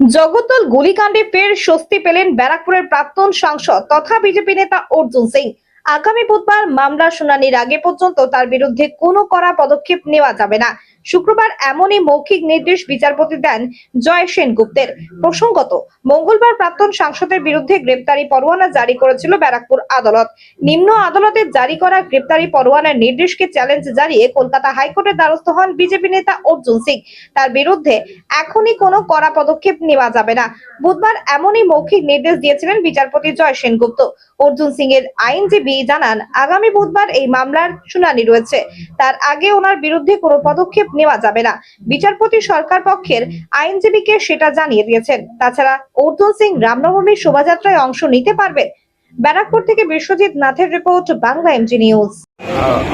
জগদ্দল গুলিকাণ্ডে ফের স্বস্তি পেলেন ব্যারাকপুরের প্রাক্তন সাংসদ তথা বিজেপি নেতা অর্জুন সিং। আগামী বুধবার মামলা শুনানির আগে পর্যন্ত তার বিরুদ্ধে কোনো কড়া পদক্ষেপ নেওয়া যাবে না। শুক্রবার এমনই মৌখিক নির্দেশ বিচারপতি দেন জয় সেনগুপ্তের। প্রসঙ্গত, মঙ্গলবার প্রাক্তন সাংসদের বিরুদ্ধে গ্রেপ্তারি পরোয়ানা জারি করেছিল ব্যারাকপুর আদালত। নিম্ন আদালতের জারি করা গ্রেপ্তারি পরোয়ানার নির্দেশকে চ্যালেঞ্জ জানিয়ে কলকাতা হাইকোর্টের দ্বারস্থ হন বিজেপি নেতা অর্জুন সিং। তার বিরুদ্ধে এখনই কোনো কড়া পদক্ষেপ নেওয়া যাবে না। বুধবার এমনই মৌখিক নির্দেশ দিয়েছিলেন বিচারপতি জয় সেনগুপ্ত। অর্জুন সিং এর আইনজীবী জানান, আগামী বুধবার এই মামলার শুনানি রয়েছে। তার আগে ওনার বিরুদ্ধে কোনো পদক্ষেপ নেওয়া যাবে না। বিচারপতি সরকার পক্ষের আইনজীবীকে সেটা জানিয়ে দিয়েছেন। তাছাড়া অর্জুন সিং রামনবমীর শোভাযাত্রায় অংশ নিতে পারবেন। ব্যারাকপুর থেকে বিশ্বজিৎ নাথের রিপোর্ট, বাংলা এমজি নিউজ।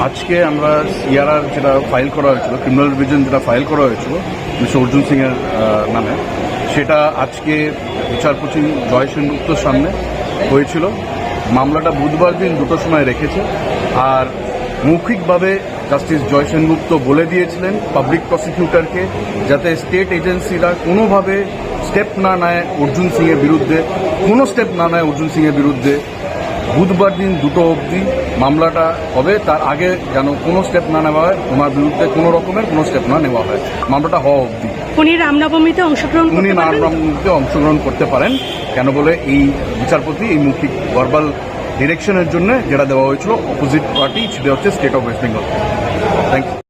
আজকে আমরা সিআরআর যেটা ফাইল করা হয়েছিল ক্রিমিনাল ডিভিশন যেটা ফাইল করা হয়েছিল মিস্টার অর্জুন সিং এর নামে, সেটা আজকে বিচারপতি জয় সেনগুপ্তর সামনে হয়েছিল। মামলাটা বুধবার দিন দুটোর সময় রেখেছে। আর মৌখিকভাবে জাস্টিস জয় সেনগুপ্ত বলে দিয়েছিলেন পাবলিক প্রসিকিউটরকে যাতে স্টেট এজেন্সিরা কোনোভাবে স্টেপ না নেয় অর্জুন সিংয়ের বিরুদ্ধে কোনো স্টেপ না নেয় অর্জুন সিংয়ের বিরুদ্ধে। বুধবার দিন দুটো অবধি মামলাটা হবে তার আগে যেন কোনো স্টেপ না নেওয়া হয় ওনার বিরুদ্ধে কোনো রকমের কোনো স্টেপ না নেওয়া হয়। মামলাটা হওয়া অবধি। উনি রামনবমীতে অংশগ্রহণ উনি নামে অংশগ্রহণ করতে পারেন। কেন বলে এই বিচারপতি এই মৌখিক ভার্বাল ডিরেকশনের জন্য যেটা দেওয়া হয়েছিল অপোজিট পার্টি সেটা হচ্ছে state of West Bengal thank you